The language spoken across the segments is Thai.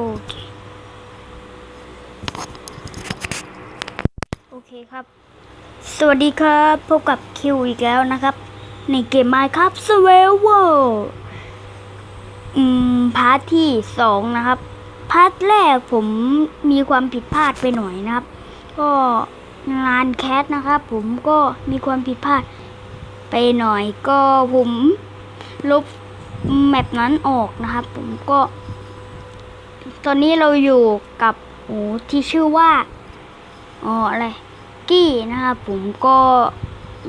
โอเค โอเคครับ สวัสดีครับ พบกับคิวอีกแล้วนะครับ ในเกม Minecraft Survival อืม พาร์ทที่สองนะครับ พาร์ทแรกผมมีความผิดพลาดไปหน่อยนะครับ ก็งานแคสนะครับผมก็มีความผิดพลาดไปหน่อยก็ผมลบแมปนั้นออกนะครับ ผมก็ ตอนนี้เราอยู่กับโอ้ที่ชื่อว่าอ๋ออะไรกี้นะครับผมก็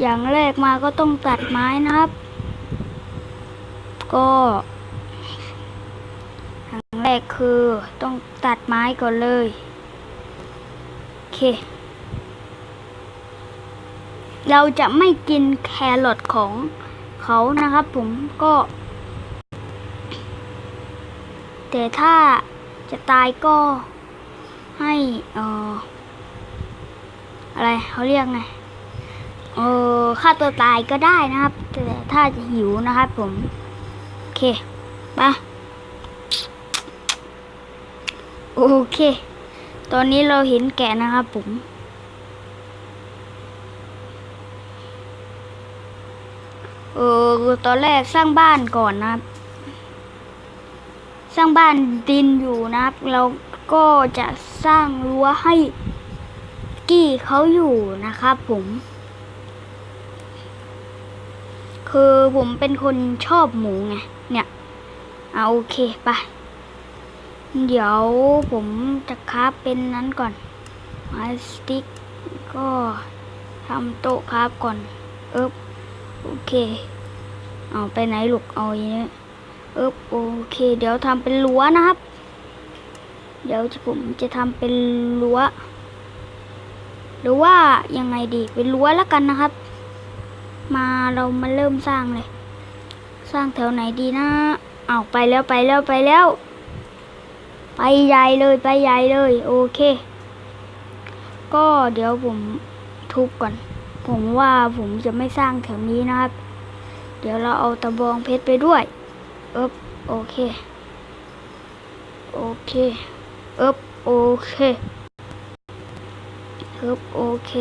อย่างแรกมาก็ต้องตัดไม้นะครับ ก็อย่างแรกคือต้องตัดไม้ก่อนเลยโอเค เราจะไม่กินแครอทของเขานะครับผมก็ แต่ถ้า จะตายก็ให้เอออะไรเขาเรียกไงเออฆ่าตัวตายก็ได้นะครับ แต่ถ้าจะหิวนะครับผม โอเคไปโอเค ตอนนี้เราเห็นแกะนะครับผมเออตอนแรกสร้างบ้านก่อนนะครับ ร้างบ้านดินอยู่นะครับ เราก็จะสร้างรั้วให้กี้เขาอยู่นะครับผม คือผมเป็นคนชอบหมูไง เนี่ยเอาโอเคไปเดี๋ยวผมจะคราฟเป็นนั้นก่อนไม้สติ๊กก็ทำโต๊ะคราฟก่อนเอ๊บโอเค เอาไปไหนลูกเอาอย่างนี้ เออโอเค เดี๋ยวทำเป็นรั้วนะครับ เดี๋ยวผมจะทำเป็นรั้ว หรือว่ายังไงดีเป็นรั้วแล้วกันนะครับ มาเรามาเริ่มสร้างเลย สร้างแถวไหนดีนะเอาไปแล้วไปแล้วไปแล้ว ไปใหญ่เลยไปใหญ่เลยโอเค ก็เดี๋ยวผมทุบก่อน ผมว่าผมจะไม่สร้างแถวนี้นะครับ เดี๋ยวเราเอาตะบองเพชรไปด้วย อ๊บโอเค โอเคอ๊บโอเคอ๊บโอเค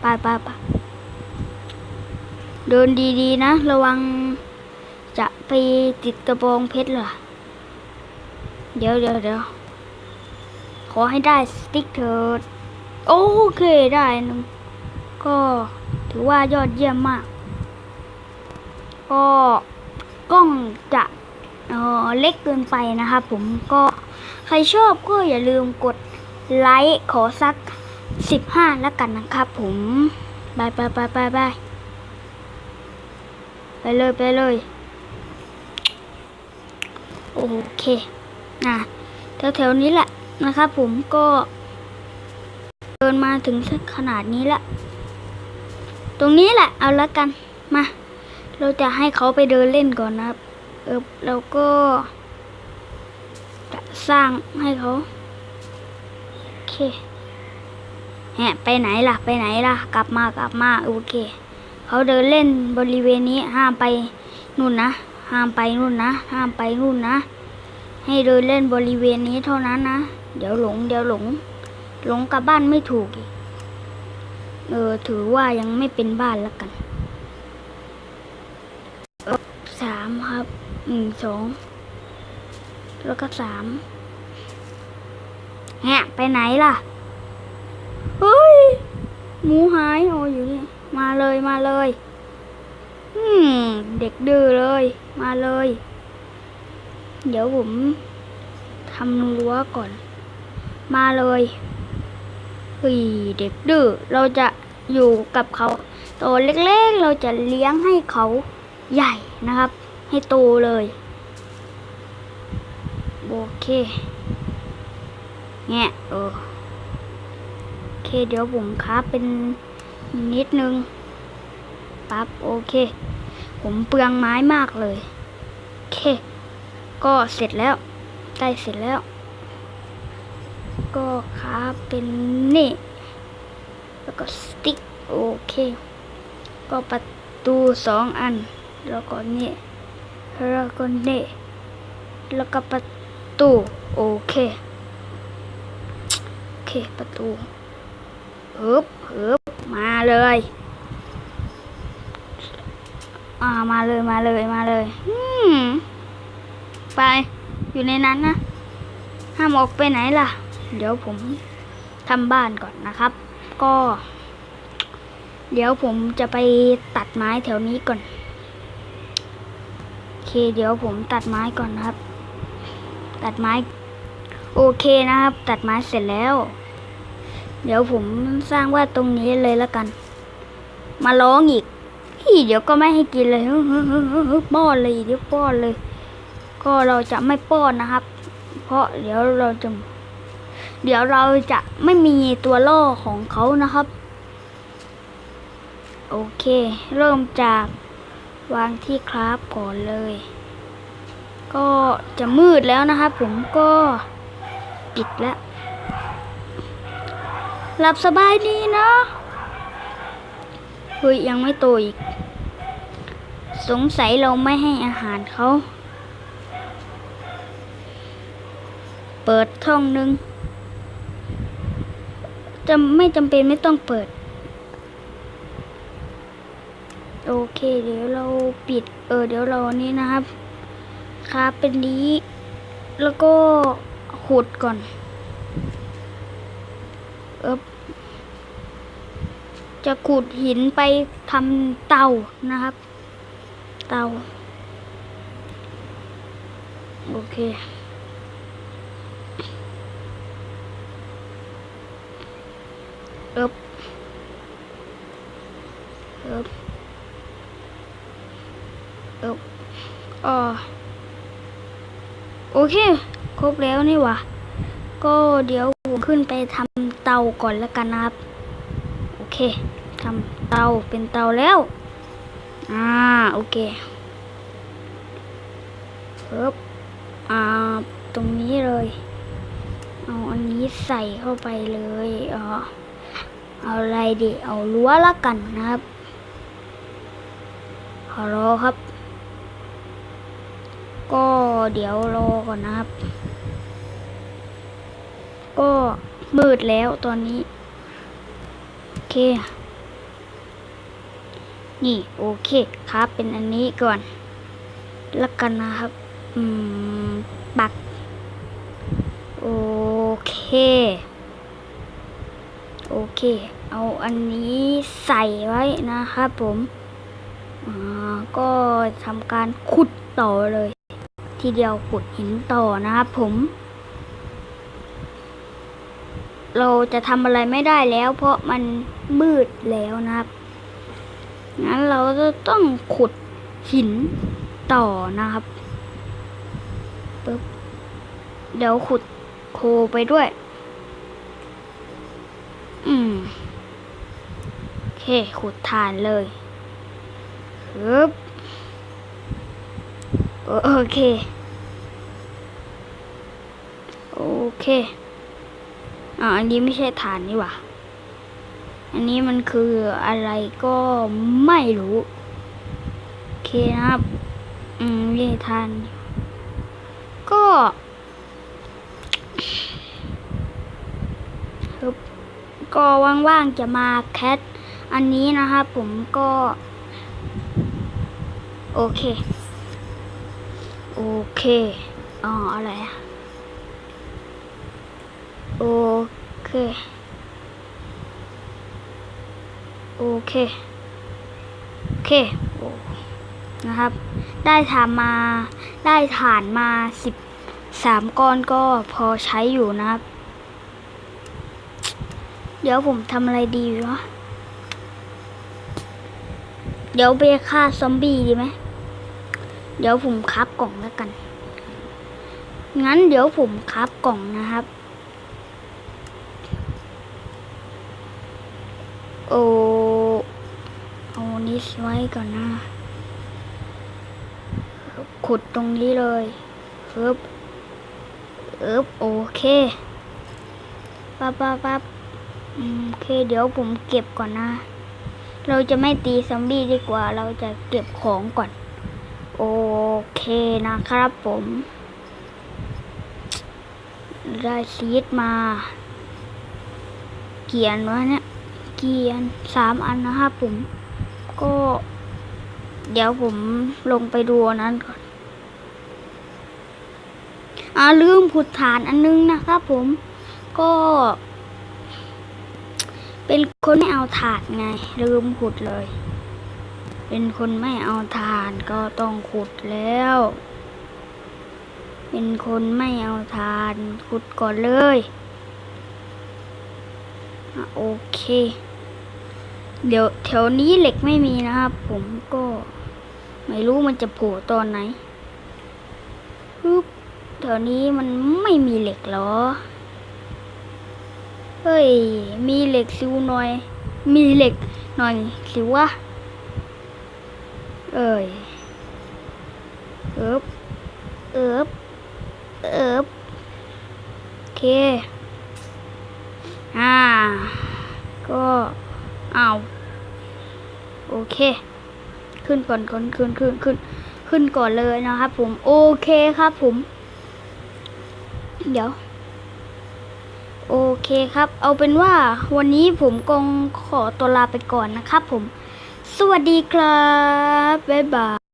ไปไปไปเดินดีๆนะ ระวังจะไปติดกระบองเพชรเหรอ เดี๋ยวเดี๋ยวเดี๋ยวขอให้ได้สติ๊กเถิด โอเคได้นึงก็ถือว่ายอดเยี่ยมมาก ก็ กล้องจะเเล็กเกินไปนะครับผมก็ใครชอบก็อย่าลืมกดไลค์ขอสัก 15 แล้วกันนะครับผมบายบายบายบายบายไปเลยไปเลย โอเคนะแถวๆนี้แหละนะครับผมก็เดินมาถึงขนาดนี้ละ ตรงนี้แหละเอาละกันมา เราจะให้เขาไปเดินเล่นก่อนนะครับเออเราก็จะสร้างให้เขาโอเคแหะไปไหนล่ะไปไหนล่ะ กลับมากลับมาโอเค เขาเดินเล่นบริเวณนี้ห้ามไปนู่นนะห้ามไปนู่นนะห้ามไปนู่นนะ ให้เดินเล่นบริเวณนี้เท่านั้นนะเดี๋ยวหลงเดี๋ยวหลง หลงกลับบ้านไม่ถูกอีกเออถือว่ายังไม่เป็นบ้านแล้วกัน สามครับหนึ่งสองแล้วก็สามแหะไปไหนล่ะ เฮ้ย หมูหายโอ้อยู่นี่ มาเลยมาเลยอืมเด็กดื้อเลย มาเลย เดี๋ยวผมทำรั้วก่อน มาเลยเฮ้ยเด็กดื้อเราจะอยู่กับเขาตัวเล็กๆ เราจะเลี้ยงให้เขาใหญ่นะครับ ให้โตเลย โอเคแงะเออโอเคเดี๋ยวผมค้าเป็นนิดนึงปั๊บโอเค ผมเปลืองไม้มากเลยโอเค ก็เสร็จแล้วใกล้เสร็จแล้ว ก็ค้าเป็นนี่ แล้วก็สติ๊กโอเค ก็ประตูสองอัน แล้วก็นี่ แล้วก็นี่แล้วก็ประตูโอเคโอเคประตูฮึบฮึบมาเลยอ่ามาเลยมาเลยมาเลยอืมไปอยู่ในนั้นนะ ห้ามออกไปไหนล่ะ เดี๋ยวผมทำบ้านก่อนนะครับ ก็ เดี๋ยวผมจะไปตัดไม้แถวนี้ก่อน เคเดี๋ยวผมตัดไม้ก่อนครับ ตัดไม้ โอเคนะครับ ตัดไม้เสร็จแล้ว เดี๋ยวผมสร้างว่าตรงนี้เลยแล้วกัน มาร้องอีกพี่เดี๋ยวก็ไม่ให้กินเลยป้อนเลยเดี๋ยวป้อนเลย ก็เราจะไม่ป้อนนะครับ เพราะเดี๋ยวเราจะ เดี๋ยวเราจะไม่มีตัวล่อของเขานะครับ โอเค เริ่มจาก วางที่คราฟก่อนเลย ก็จะมืดแล้วนะครับผมก็ปิดแล้ว หลับสบายดีเนาะเฮ้ยยังไม่โตอีก สงสัยเราไม่ให้อาหารเขา เปิดช่องหนึ่งจะไม่จำเป็นไม่ต้องเปิด โอเค เดี๋ยวเราปิด เออ เดี๋ยวเรานี่นะครับ ครับเป็นนี้ แล้วก็ขุดก่อน เอบจะขุดหินไปทำเตานะครับ เตา โอเคเอบเอบเอบ ออโอเค ครบแล้วนี่ว่าก็เดี๋ยวผมขึ้นไปทำเตาก่อนแล้วกันนะครับ โอเคทำเตาเป็นเตาแล้ว อ่า โอเคปึ๊บอ่า ตรงนี้เลย เอาอันนี้ใส่เข้าไปเลยเออเอาอะไรดีเอารั้วละกันนะครับขอรอครับ ก็เดี๋ยวรอก่อนนะครับ ก็มืดแล้วตอนนี้ โอเค นี่โอเคครับเป็นอันนี้ก่อนแล้วกันนะครับ อืม ปัก โอเค โอเค เอาอันนี้ใส่ไว้นะครับผม อ่า ก็ทำการขุดต่อเลย ทีเดียวขุดหินต่อนะครับผม เราจะทำอะไรไม่ได้แล้ว เพราะมันมืดแล้วนะครับงั้นเราจะต้องขุดหินต่อนะครับปึ๊บเดี๋ยวขุดโคไปด้วย อืมโอเค ขุดฐานเลยปึ๊บ โอเค โอเคอ่าอันนี้ไม่ใช่ฐานนี่หว่า อันนี้มันคืออะไรก็ไม่รู้ โอเคนะครับ อืมนี่ทาน ก็ก็ว่างๆจะมาแคทอันนี้นะครับผมก็ โอเค โอเค อ๋อ อะไรอะโอเค โอเค โอเคโอ้นะครับ ได้ฐานมา ได้ฐานมาสิบสามก้อนก็พอใช้อยู่นะครับ เดี๋ยวผมทำอะไรดีวะเดี๋ยวไปฆ่าซอมบี้ดีไหม เดี๋ยวผมคับกล่องแล้วกัน งั้นเดี๋ยวผมคับกล่องนะครับ โอ้เอานี้ไว้ก่อนนะขุดตรงนี้เลยปึ๊บเอิบโอเคปั๊บปั๊บปั๊บโอเค เดี๋ยวผมเก็บก่อนนะ เราจะไม่ตีซอมบี้ดีกว่า เราจะเก็บของก่อน โอเคนะครับผม ได้ซีดมา เกียนวะเนี่ย เกียนสามอันนะครับผม ก็ เดี๋ยวผมลงไปดูนนั้นก่อนอ่าลืมขุดฐานอันนึงนะครับผม ก็ เป็นคนไม่เอาถาดไง ลืมขุดเลย เป็นคนไม่เอาฐานก็ต้องขุดแล้ว เป็นคนไม่เอาฐานขุดก่อนเลยอโอเค เดี๋ยวแถวนี้เหล็กไม่มีนะครับ ผมก็ไม่รู้มันจะโผล่ตอนไหนปึ๊บแถวนี้มันไม่มีเหล็กเหรอ เฮ้ย มีเหล็กซิวหน่อย มีเหล็กหน่อยสิวะ เอ้ยเอิบเอิบเอิบโอเค อ่า ก็เอาโอเค ขึ้นก่อนก่อนขึ้นขึ้นขึ้นขึ้นก่อนเลยนะครับผม โอเคครับผม เดี๋ยว โอเคครับ เอาเป็นว่าวันนี้ผมกงขอตัวลาไปก่อนนะครับผม สวัสดีครับ บ๊ายบาย